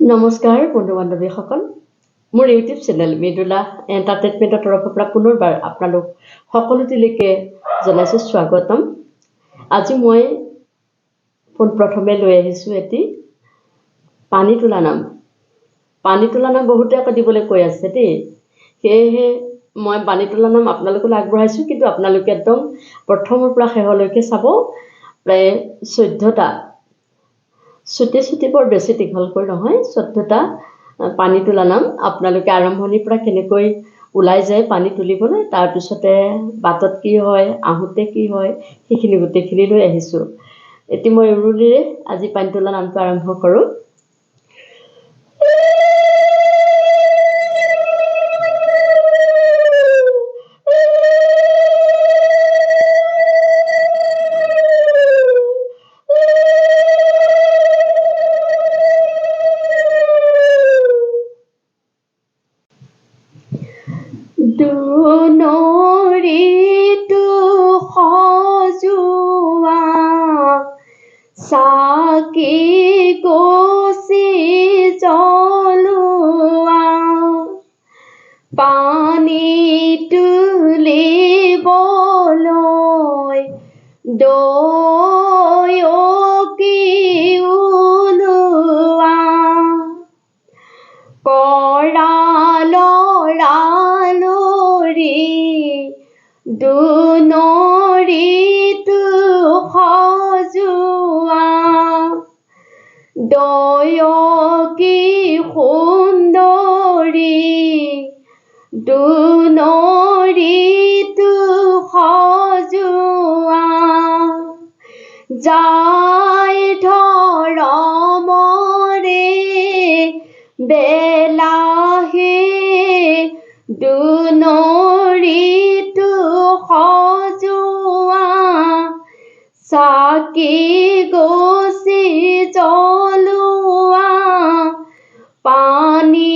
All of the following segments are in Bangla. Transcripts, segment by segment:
নমস্কাৰ বন্ধু বান্ধৱীসকল মোৰ ইউটিউব চেনেল মৃদুলা এণ্টাৰটেইনমেণ্টৰ তৰফৰ পৰা পুনৰবাৰ আপোনালোক সকলোটিলৈকে জনাইছোঁ স্বাগতম। আজি মই পোনপ্ৰথমে লৈ আহিছোঁ এটি পানী তোলা নাম। পানী তোলা নাম বহুতে আকৌ দিবলৈ কৈ আছে দেই। সেয়েহে মই পানী তোলা নাম আপোনালোকলৈ আগবঢ়াইছোঁ কিন্তু আপোনালোকে একদম প্ৰথমৰ পৰা শেষলৈকে চাব। প্ৰায় চৈধ্যটা চুটি চুটি বৰ বেছি দীঘলকৈ নহয় চৈধ্যটা পানী তোলা নাম। আপোনালোকে আৰম্ভণিৰ পৰা কেনেকৈ ওলাই যায় পানী তুলিবলৈ তাৰপিছতে বাটত কি হয় আহোঁতে কি হয় সেইখিনি গোটেইখিনি লৈ আহিছোঁ। এতিয়া মই উৰুলিৰে আজি পানী তোলা নামটো আৰম্ভ কৰোঁ। দুনৰিটো সজোৱা চাকি গছি জ্বলোৱা পানী তুলিবলৈ দয়কি দুনৰিটো সজোৱা দয়কি সুন্দৰী দুনৰিটো সজোৱা যায় ধৰমৰে বেলাহে দুনৰিটো চাকি গছি জ্বলোৱা পানী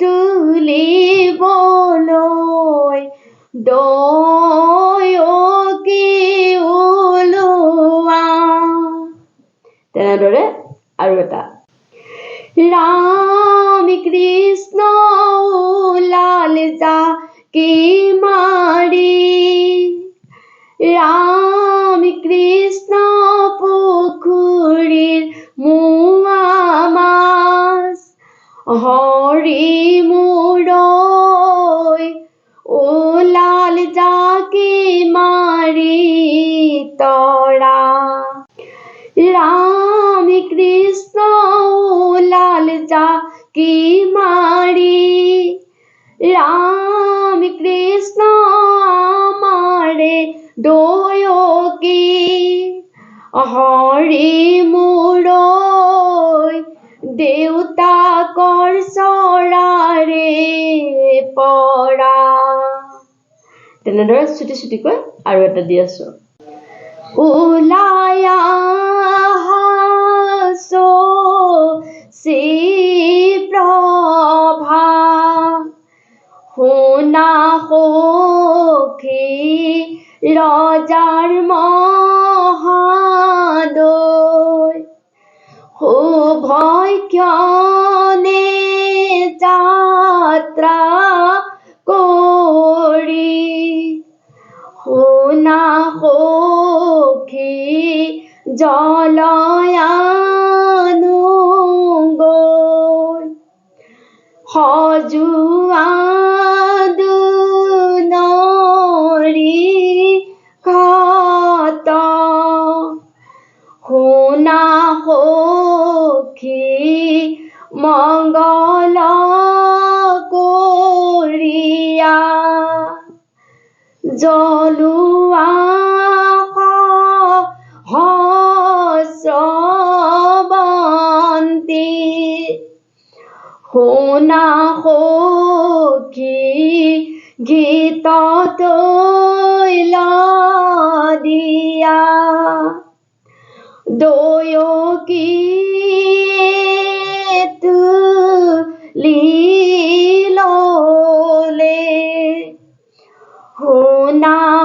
তুলিবলৈ দয়কি ওলোৱা তেনেদৰে আৰু এটা ৰাম কৃষ্ণ লাল জাকি মাৰি হৰি মূৰৈ ওলাল জাকি মাৰি তৰা ৰাম কৃষ্ণ ওলাল জাকি মাৰি ৰাম কৃষ্ণ আমাৰে দয়কি হৰি মূৰৈ দেউতাকৰ চৰাৰে পৰা তেনেদৰে চুটি চুটিকৈ আৰু এটা দি আছোঁ। ওলাই চি প্ৰভা। শুনা সখী ৰজাৰ মহাদৈ শুভক্ষণে করি। কৰি শুনা হোখি জলয়ানু গো সজোৱা কৰিয়া জ্বলোৱা হস্ৰবন্তী শুনা সখী গীত তৈল দিয়া। দয়কি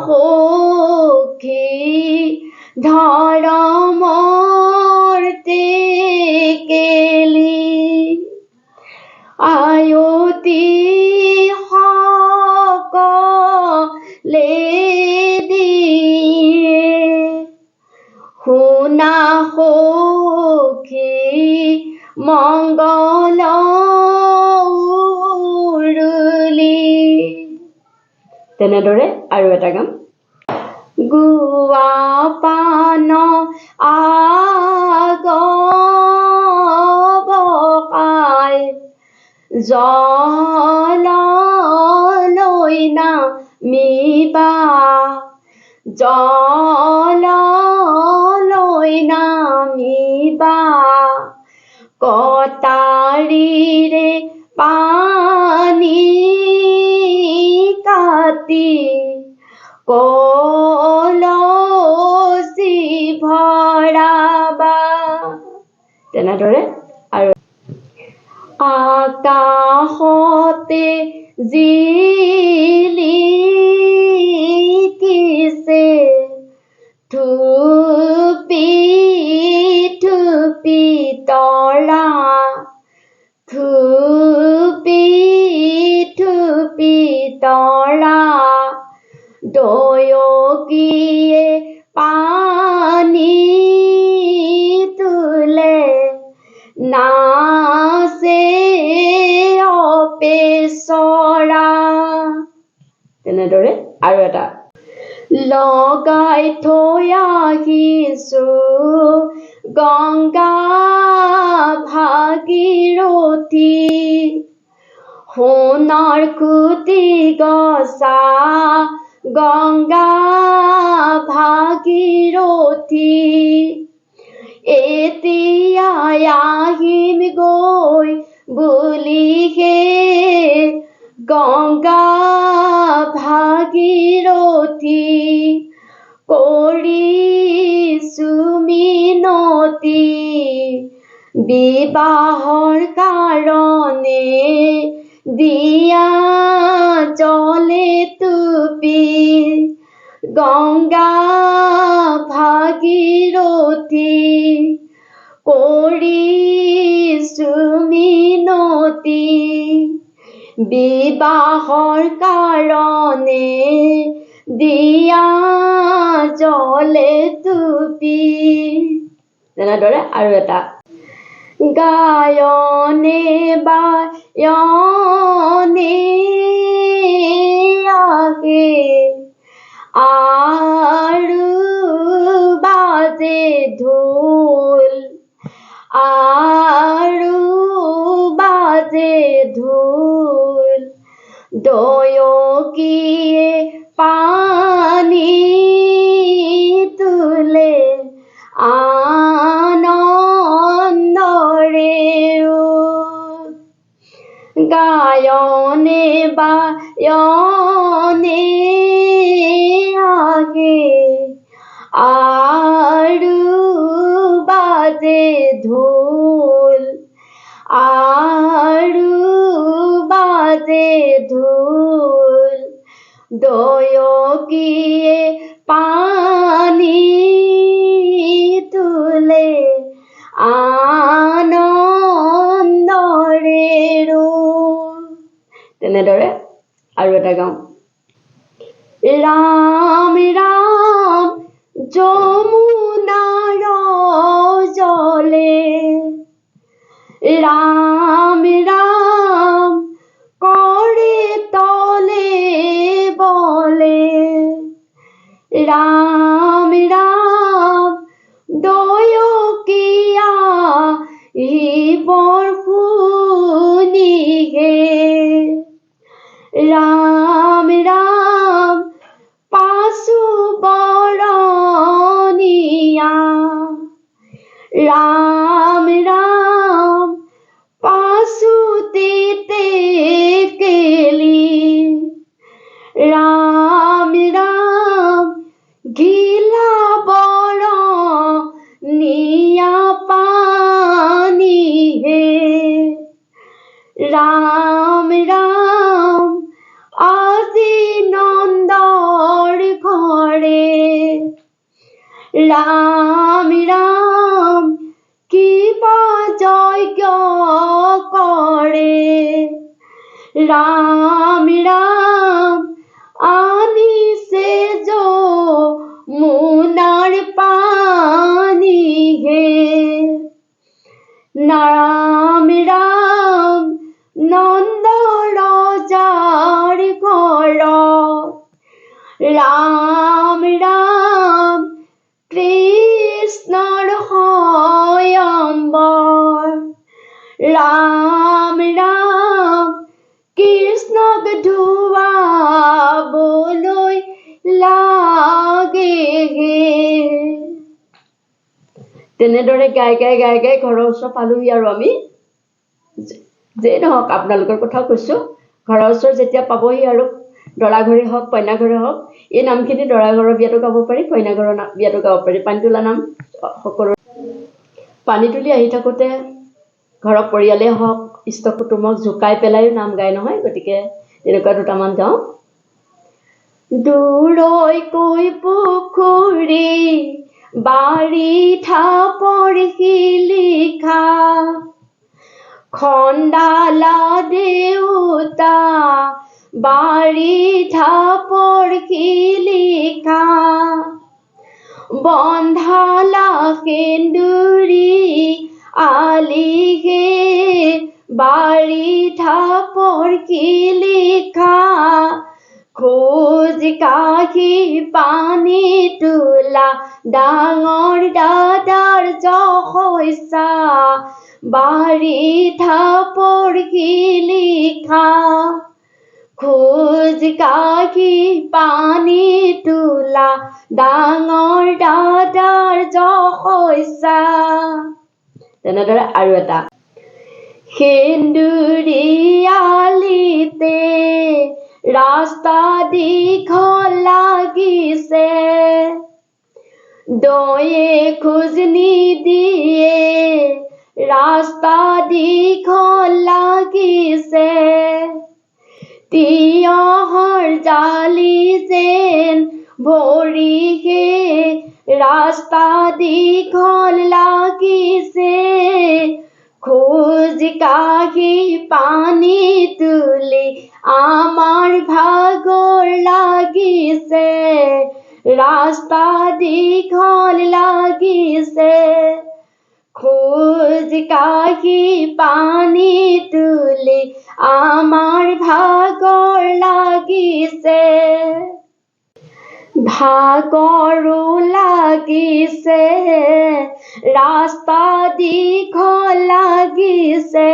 শুনা সখী ধৰমৰ টেকেলি আয়তি সকলে দিয়ে শুনা সখী মংগল উৰুলি তেনেদৰে আৰু এটা গাম গুৱা পান আগাই জললৈ নামিবা জললৈ তেনেদৰে আৰু আকাশতে জিলিকিছে থুপি থুপি তৰা থুপি থুপি তৰা দয়কীয়ে অপেচৰা তেনেদৰে আৰু এটা। লগাই থৈ আহিছো গংগা ভাগীৰথী সোণৰ খুটি গছা গংগা ভাগীৰথী এতিয়া আহিম গৈ বুলিহে গংগা ভাগীৰথী কৰিছো মিনতি বিবাহৰ কাৰণে দিয়া জলে তুপি গংগা ভাগীৰথী কৰিছো মিনতি বিবাহৰ কাৰণে দিয়া জলে তুপি তেনেদৰে আৰু এটা। গায়নে বায়নে আগে আৰু বাজে ঢোল আৰু বাজে ঢোল দয়কীয়ে পানী তুলে আনন্দৰে গায়নে বায়নে আগে ঢোল আৰু বাজে ঢোল দয়কীয়ে পানী তুলে আনন্দৰে তেনেদৰে আৰু এটা গাওঁ। ৰাম ৰাম যমুনাৰ ৰাম ৰাম কৰে তলে বলে। ৰাম ৰাম দয়কীয়া ইবৰ শুনিহে ৰাম ৰাম ৰাম আজি নন্দৰ ঘৰে ৰাম ৰাম কিবা যজ্ঞ কৰে ৰাম ৰাম আনিছে যমুনাৰ পানী হে। নাম ৰাম ৰাম কৃষ্ণৰ সয়ম্বৰ ৰাম ৰাম কৃষ্ণক ধুৱাবলৈ লাগে তেনেদৰে গাই গাই গাই গাই ঘৰৰ ওচৰ পালোহি আৰু আমি। যে- নহওক, আপোনালোকৰ কথাও কৈছোঁ। ঘৰৰ ওচৰ যেতিয়া পাবহি আৰু দৰা ঘৰে হওক কইনা ঘৰে হওক এই নামখিনি দৰা ঘৰৰ বিয়াতো গাব পাৰি কইনা ঘৰৰ না- বিয়াতো গাব পাৰি। পানী তোলা নাম সকলো পানী তুলি আহি থাকোঁতে ঘৰৰ পৰিয়ালেই হওক ইষ্ট কুটুমক জোকাই পেলাইও নাম গায় নহয় গতিকে তেনেকুৱা দুটামান গাওঁ। দূৰৈকৈ পুখুৰী বাৰিষা শিলিখা খণ্ডালা দেউতা বাৰিষা শিলিখা বন্ধালা সেন্দুৰী আলিহে বাৰিষা শিলিখা খোজ কাহি পানী তোলা ডাঙৰ দাদাৰ জহৈছা বাৰিষা শিলিখা খোজ কাহি পানী তোলা, ডাঙৰ দাদাৰ জহৈছা তেনেদৰে আৰু এটা। সেন্দুৰীয়ালিতে ৰাস্তা দীঘল লাগিছে। দয়ে খোজ নিদিয়ে, ৰাস্তা দীঘল লাগিছে। তিয়হৰ জালি যেন ভৰিহে ৰাস্তা দীঘল লাগিছে। খোজ কাহি পানী তুলি আমাৰ ভাগৰ লাগিছে। ৰাস্তা দীঘল লাগিছে। খোজ কাহি পানী তুলি আমাৰ ভাগৰ লাগিছে। ভাগৰো লাগিছে ৰাস্তা দীঘল লাগিছে।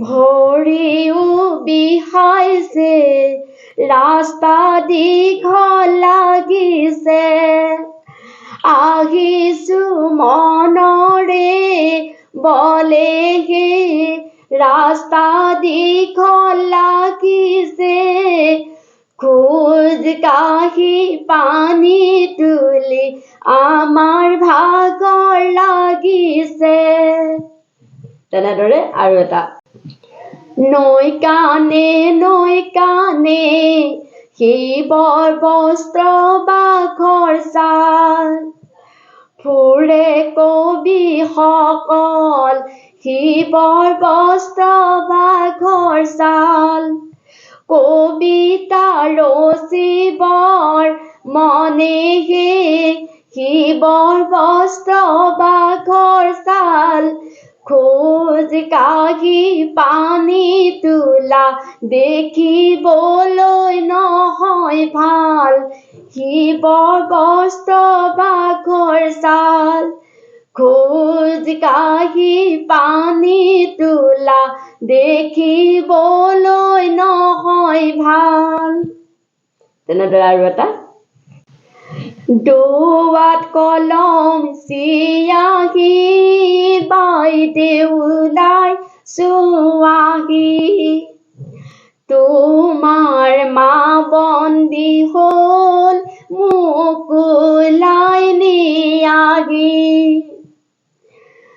ভৰিও বিষাইছে ৰাস্তা দীঘল লাগিছে। আহিছো মনৰে বলেহে ৰাস্তা দীঘল লাগিছে, খোজ কাহি পানী তুলি আমাৰ ভাগৰ লাগিছে। তেনেদৰে আৰু এটা। নৈ কাণে নৈ কাণে শিৱৰ বস্ত্ৰ বাঘৰ ছাল ফুৰে কবিসকল শিৱৰ বস্ত্ৰ বাঘৰ ছাল কবিতা ৰচিবৰ শিৱৰ বস্ত্ৰ বাঘৰ ছাল খোজ কাহি পানী তোলা দেখিবলৈ নহয় ভালো। শিৱৰ বস্ত্ৰ বাঘৰ ছাল খোজ কাহি পানী তোলা দেখিবলৈ নহয় ভাল তেনেদৰে আৰু এটা দোৱাত কলম চিয়াহি বাইদেউ ওলাই চোৱাহি তোমাৰ মা বন্দী হ'ল মোক ওলাই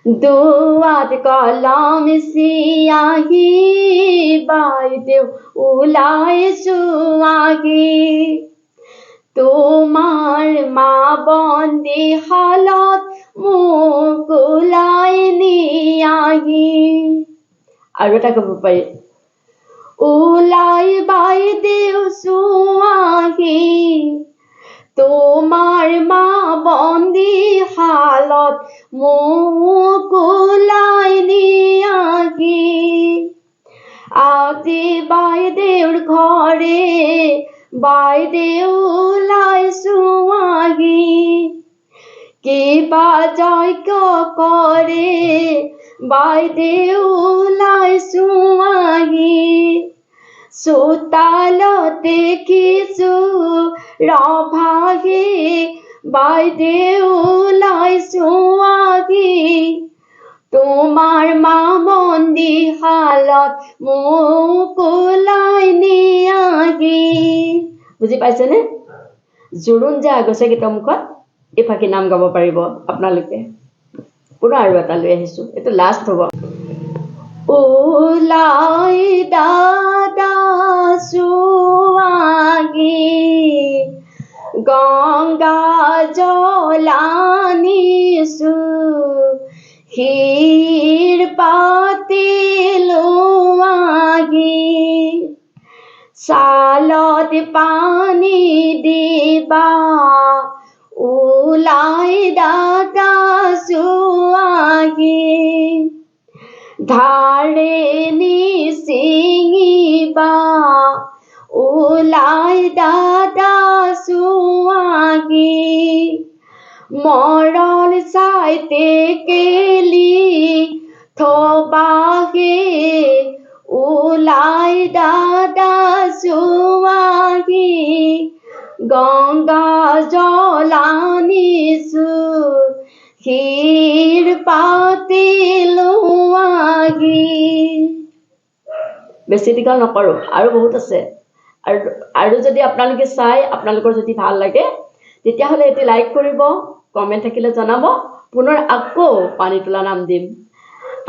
দোৱাত কলম চিয়াহি বাইদেউ ওলাই চোৱাহি তোমাৰ মা বন্দী শালত মোক ওলাই নিয়াহি আৰু এটা ক'ব পাৰি ওলাই বাইদেউ চুৱাহি তোমাৰ মা বন্দী শালত মোক ওলাই নিয়াহি আজি বাইদেউৰ ঘৰে বাইদেউ ওলাইছো আহি কিবা যজ্ঞ কৰে বাইদেউ ওলাইছো আহি চোতালত দেখিছো ৰভাহি বাইদেউ ওলাইছো আহি তোমাৰ মা মন্দি শালত মোক ওলাই নিয়াহি বুজি পাইছেনে জোৰোণ যে আগছে গীতৰ মুখত এই নাম গাব পাৰিব আপোনালোকে। পুনৰ আৰু এটা লৈ আহিছোঁ। এইটো লাষ্ট হ'ব। ওলাই দাদা চুৱাগি গংগা জলানিছো ক্ষীৰ পাতি লোৱাগি চালত পানী দিবা ওলাই দাদা চুৱাগি ধাৰে নিচিঙিবা ওলাই দাদা চুৱাগি মৰল চাই টেকেলি থবাগে ওলাই দাদা চুৱাগি গংগা জলানিছো ক্ষীৰ পাতি লোৱাগি বেছি দীঘল নকৰোঁ আৰু বহুত আছে। আৰু আৰু যদি আপোনালোকে চাই আপোনালোকৰ যদি ভাল লাগে তেতিয়াহ'লে এটি লাইক কৰিব কমেণ্ট থাকিলে জনাব পুনৰ আকৌ পানী তোলা নাম দিম।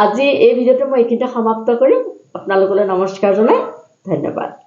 আজি এই ভিডিঅ'টো মই এইখিনিতে সমাপ্ত কৰিম। আপোনালোকলৈ নমস্কাৰ জনাই ধন্যবাদ।